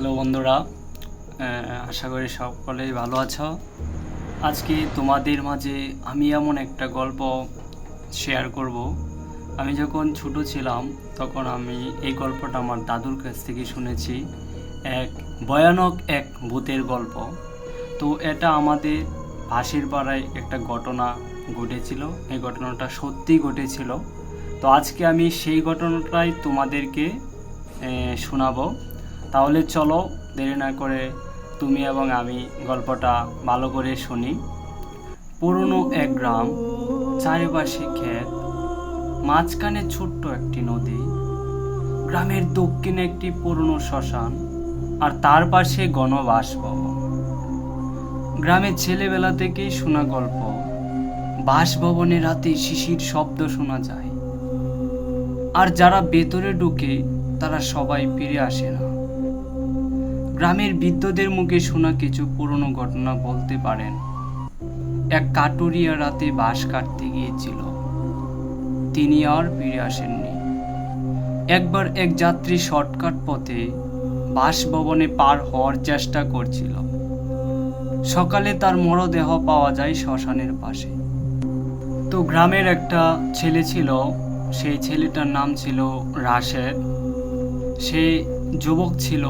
Hello বন্ধুরা আশা করি সকলেই ভালো আছো। আজকে তোমাদের মাঝে আমি এমন একটা গল্প শেয়ার করব। আমি যখন ছোট ছিলাম, তখন আমি এই গল্পটা আমার দাদুর কাছ থেকে শুনেছি। এক ভয়ানক এক ভূতের গল্প। তো এটা আমাদের পাশের পাড়ায় একটা ঘটনা ঘটেছিল। এই ঘটনাটা সত্যি ঘটেছিল। তো আজকে আমি সেই ঘটনাটাই তোমাদেরকে শোনাবো। তাহলে চলো, দেরি না করে তুমি এবং আমি গল্পটা ভালো করে শুনি। পুরনো এক গ্রাম, চারিপাশে ক্ষেত, মাঝখানে ছোট্ট একটি নদী, গ্রামের দক্ষিণে একটি পুরনো শ্মশান আর তার পাশে গণবাসভবন। গ্রামের ছেলেবেলা থেকেই শোনা গল্প, বাসভবনে রাতে শিশির শব্দ শোনা যায়। আর যারা ভেতরে ঢুকে, তারা সবাই ফিরে আসে না। গ্রামের বৃদ্ধদের মুখে শোনা কিছু পুরনো ঘটনা বলতে পারেন। এক কাটুরিয়া রাতে বাঁশ কাটতে গিয়েছিল। তিনি আর ফিরে আসেননি। একবার এক যাত্রী শর্টকাট পথে বাসভবনে পার হওয়ার চেষ্টা করছিল। সকালে তার মরদেহ পাওয়া যায় শ্মশানের পাশে। তো গ্রামের একটা ছেলে ছিল, সেই ছেলেটার নাম ছিল রাশেদ। সে যুবক ছিল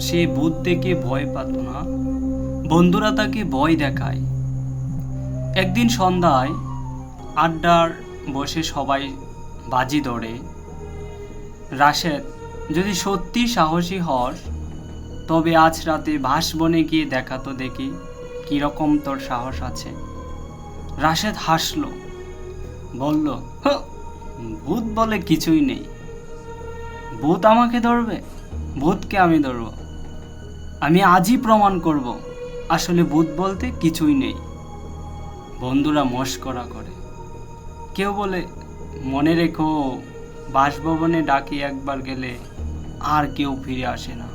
সে ভূত দেখে ভয় পাত না। বন্ধুরা তাকে ভয় দেখায়। একদিন সন্ধ্যায় আড্ডার বসে সবাই বাজি ধরে। রাশেদ যদি সত্যি সাহসী হস তবে আজ রাতে ভাসবনে গিয়ে দেখা তো দেখি কীরকম তোর সাহস আছে। রাশেদ হাসল বলল "হ্যাঁ, ভূত বলে কিছুই নেই। ভূত আমাকে ধরবে? ভূতকে আমি ধরব? আমি আজই প্রমাণ করব। আসলে ভূত বলতে কিছুই নেই। বন্ধুরা মস্করা করে। কেউ বলে, মনে রেখো, বাসভবনে ডাকি একবার গেলে আর কেউ ফিরে আসে না।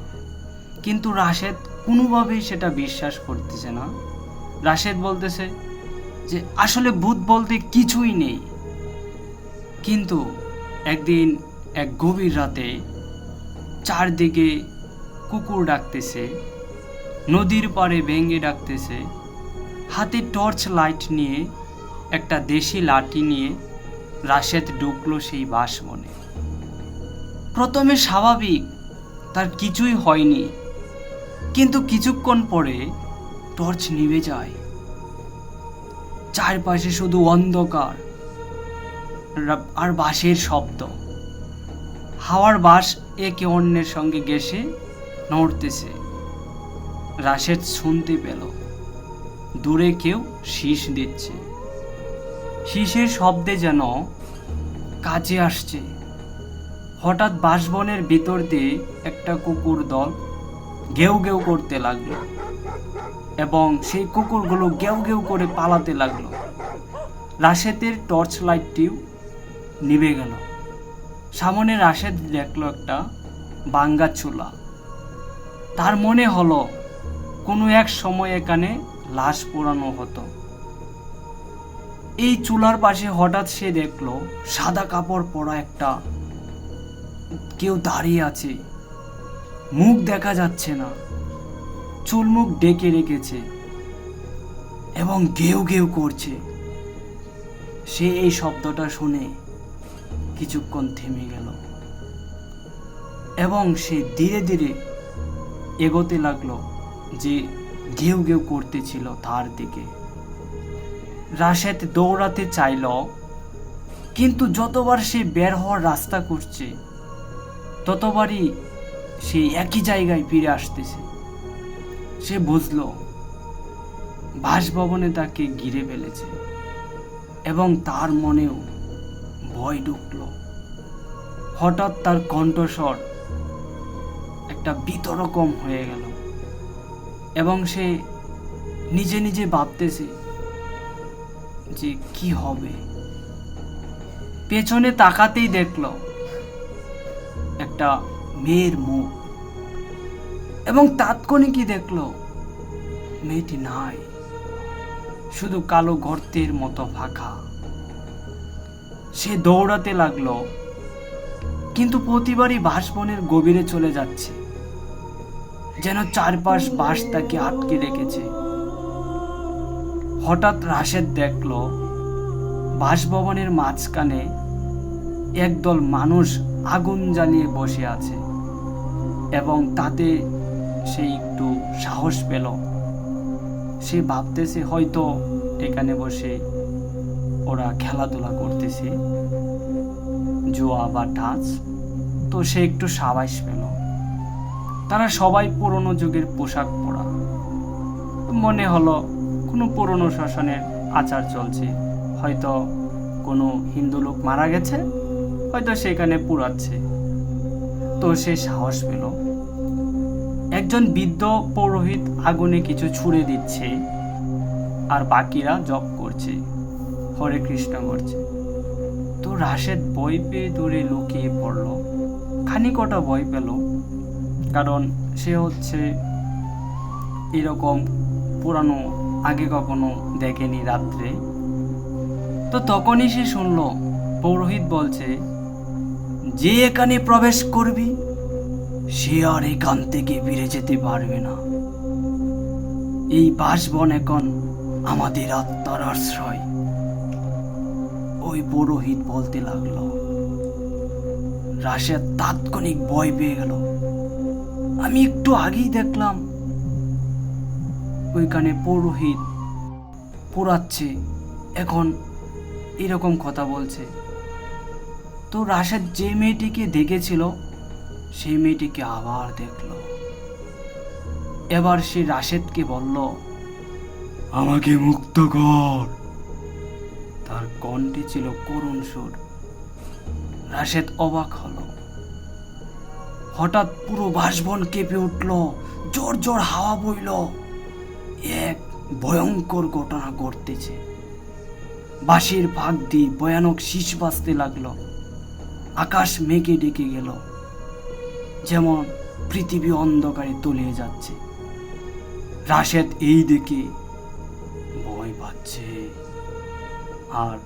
কিন্তু রাশেদ কোনোভাবেই সেটা বিশ্বাস করতেছে না। রাশেদ বলতেছে যে, আসলে ভূত বলতে কিছুই নেই। কিন্তু একদিন এক গভীর রাতে চারদিকে কুকুর ডাকতেছে, নদীর পাড়ে ভেঙ্গে ডাকতেছে। হাতে টর্চ লাইট নিয়ে, একটা দেশি লাঠি নিয়ে রাশেদ ঢুকলো সেই বাসবনে প্রথমে স্বাভাবিক, তার কিছুই হয়নি। কিন্তু কিছুক্ষণ পরে টর্চ নিভে যায়। চারপাশে শুধু অন্ধকার আর বাঁশের শব্দ। হাওয়ার বাস একে অন্যের সঙ্গে গেসে নড়তেছে। রাশেদ শুনতে পেল। দূরে কেউ শীষ দিচ্ছে। শীষের শব্দে যেন কাছে আসছে। হঠাৎ বাঁশবনের ভিতর দিয়ে একটা কুকুর দল গেউ গেউ করতে লাগল এবং সেই কুকুরগুলো গেউ গেউ করে পালাতে লাগল। রাশেদের টর্চ লাইটটিও নিভে গেল। সামনে রাশেদ দেখল একটা বাঙ্গা চুলা। তার মনে হলো, কোনো এক সময় এখানে লাশ পোড়ানো হতো। এই চুলার পাশে হঠাৎ সে দেখল, সাদা কাপড় পরা একটা কেউ দাঁড়িয়ে আছে। মুখ দেখা যাচ্ছে না। চুল মুখ ডেকে রেখেছে এবং গেউ গেউ করছে। সে এই শব্দটা শুনে কিছুক্ষণ থেমে গেল এবং সে ধীরে ধীরে এগোতে লাগল যে ঘেউ ঘেউ করতেছিল তার দিকে। রাশেদ দৌড়াতে চাইল, কিন্তু যতবার সে বের হওয়ার রাস্তা করছে ততবারই সে একই জায়গায় ফিরে আসতেছে। সে বুঝলো, বাসভবনে তাকে ঘিরে ফেলেছে এবং তার মনেও ভয় ঢুকলো। হঠাৎ তার কণ্ঠস্বর একটা বিতরকম হয়ে গেল। এবং সে নিজে নিজে ভাবতেছে যে কি হবে। পেছনে তাকাতেই দেখল একটা মেয়ের মুখ। এবং তাৎক্ষণিকই দেখল মেয়েটি নাই, শুধু কালো গর্তের মতো ফাঁকা। সে দৌড়াতে লাগল কিন্তু প্রতিবারই বাসবনের গভীরে চলে যাচ্ছে। যেন চারপাশ বাঁশ তাকে আটকে রেখেছে। হঠাৎ রাশেদ দেখল বাসভবনের মাঝখানে একদল মানুষ আগুন জ্বালিয়ে বসে আছে এবং তাতে সে একটু সাহস পেল। সে ভাবতেছে হয়তো এখানে বসে ওরা খেলাধুলা করতেছে। জুয়া বা ডান্স, তো সে একটু সাবাস পেল তারা সবাই পুরনো যুগের পোশাক পরা। মনে হলো কোনো পুরনো শাসনের আচার চলছে। হয়তো কোনো হিন্দু লোক মারা গেছে, হয়তো সেখানে পুরাচ্ছে। তো সে সাহস পেল। একজন বৃদ্ধ পৌরোহিত আগুনে কিছু ছুঁড়ে দিচ্ছে, আর বাকিরা জপ করছে, হরে কৃষ্ণ করছে। রাশেদ বই পেয়ে দূরে লুকিয়ে পড়ল। খানিকটা ভয় পেল, কারণ সে হচ্ছে এরকম পুরানো, আগে কখনো দেখেনি রাত্রে। তো তখনই সে শুনল, পৌরোহিত বলছে, যে এখানে প্রবেশ করবি, সে আর এখান থেকে ফিরে যেতে পারবে না। এই বাসবন এখন আমাদের আত্মার আশ্রয়। ওই পুরোহিত বলতে লাগল রাশেদ তাৎক্ষণিক ভয় পেয়ে গেল। আমি একটু আগেই দেখলাম, ওইখানে পৌরোহিত পোড়াচ্ছে এখন এরকম কথা বলছে। তো রাশেদ যে মেয়েটিকে দেখেছিল সেই মেয়েটিকে আবার দেখল। এবার সে রাশেদকে বলল, আমাকে মুক্ত কর। তার কণ্ঠে ছিল করুণ সুর। রাশেদ অবাক হলো। হঠাৎ পুরো বাসবন কেঁপে উঠল, জোর জোর হাওয়া বইল। এক ভয়ঙ্কর ঘটনা ঘটতেছে। বাঁশির ভাগ দিয়ে ভয়ানক শীষ বাঁচতে লাগল। আকাশ মেঘে ডেকে গেল। যেমন পৃথিবী অন্ধকারে তলিয়ে যাচ্ছে। রাশেদ এই দেখে ভয় পাচ্ছে। আর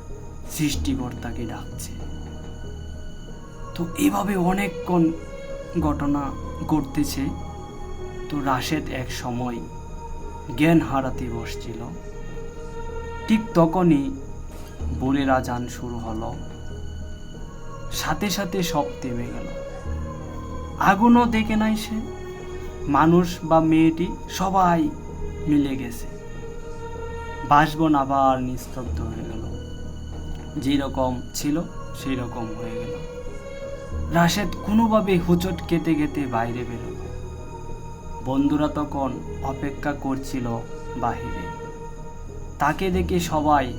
সৃষ্টিকর্তাকে ডাকছে। তো এভাবে অনেকক্ষণ ঘটনা ঘটতেছে। তো রাশেদ এক সময় জ্ঞান হারাতে বসছিল। ঠিক তখনই বোরের আজান শুরু হলো। সাথে সাথে সব থেমে গেল। আগুনও দেখে নাই সে। মানুষ বা মেয়েটি সবাই মিলে গেছে। বাসবন আবার নিস্তব্ধ হয়ে গেল যেরকম ছিল, সেই রকম হয়ে গেল। রাশেদ কোনোভাবে হুচট কেটে কেটে বাইরে বেরোল। বন্ধুরা তখন অপেক্ষা করছিল বাহিরে। তাকে দেখে সবাই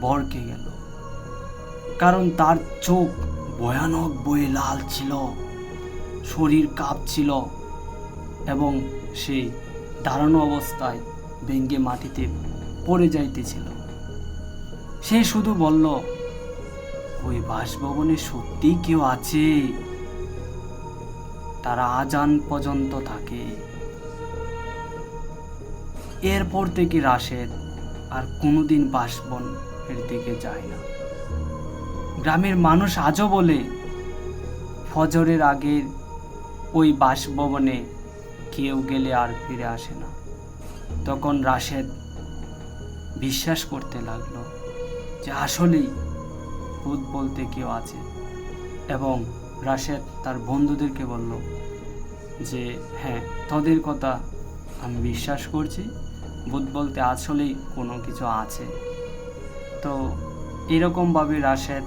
বরকে গেল। কারণ তার চোখ ভয়ানক বয়ে লাল ছিল, শরীর কাঁপছিল এবং সে দাঁড়ানো অবস্থায় ভেঙ্গে মাটিতে পড়ে যাইতেছিল। সে শুধু বলল, ওই বাসভবনে সত্যি কেউ আছে? তারা আজান পর্যন্ত থাকে। এরপর থেকে রাশেদ আর কোনোদিন বাসবন এর দিকে যায় না। গ্রামের মানুষ আজও বলে, ফজরের আগের ওই বাসভবনে কেউ গেলে আর ফিরে আসে না। তখন রাশেদ বিশ্বাস করতে লাগল। যে আসলেই ভূত বলতে কেউ আছে। এবং রাশেদ তার বন্ধুদেরকে বলল যে হ্যাঁ তোদের কথা আমি বিশ্বাস করছি। ভূত বলতে আসলেই কোনো কিছু আছে। তো এরকমভাবে রাশেদ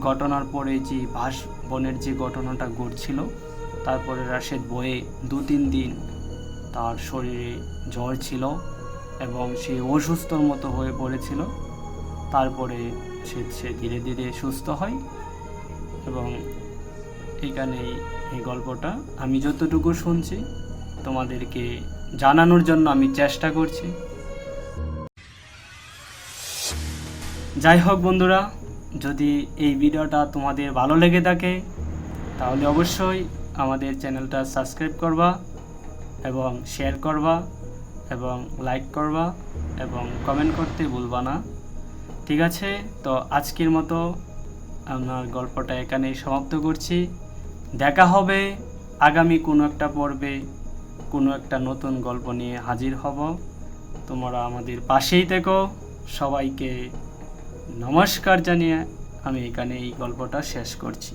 ঘটনার পরে যে বাস বনের যে ঘটনাটা ঘটছিল, তারপরে রাশেদ বয়ে দু তিন দিন তার শরীরে জ্বর ছিল এবং সে অসুস্থর মতো হয়ে পড়েছিল। তারপরে সে সে ধীরে ধীরে সুস্থ হয় এবং এখানেই এই গল্পটা আমি যতটুকু শুনছি তোমাদেরকে জানানোর জন্য আমি চেষ্টা করছি। যাই হোক বন্ধুরা, যদি এই ভিডিওটা তোমাদের ভালো লেগে থাকে, তাহলে অবশ্যই আমাদের চ্যানেলটা সাবস্ক্রাইব করবা এবং শেয়ার করবা এবং লাইক করবা এবং কমেন্ট করতে ভুলবা না। ঠিক আছে? তো আজকের মতো আমার গল্পটা এখানেই সমাপ্ত করছি। দেখা হবে আগামী কোনো একটা পর্বে, কোনো একটা নতুন গল্প নিয়ে হাজির হব। তোমরা আমাদের পাশেই থেকো। সবাইকে নমস্কার জানিয়ে আমি এখানে এই গল্পটা শেষ করছি।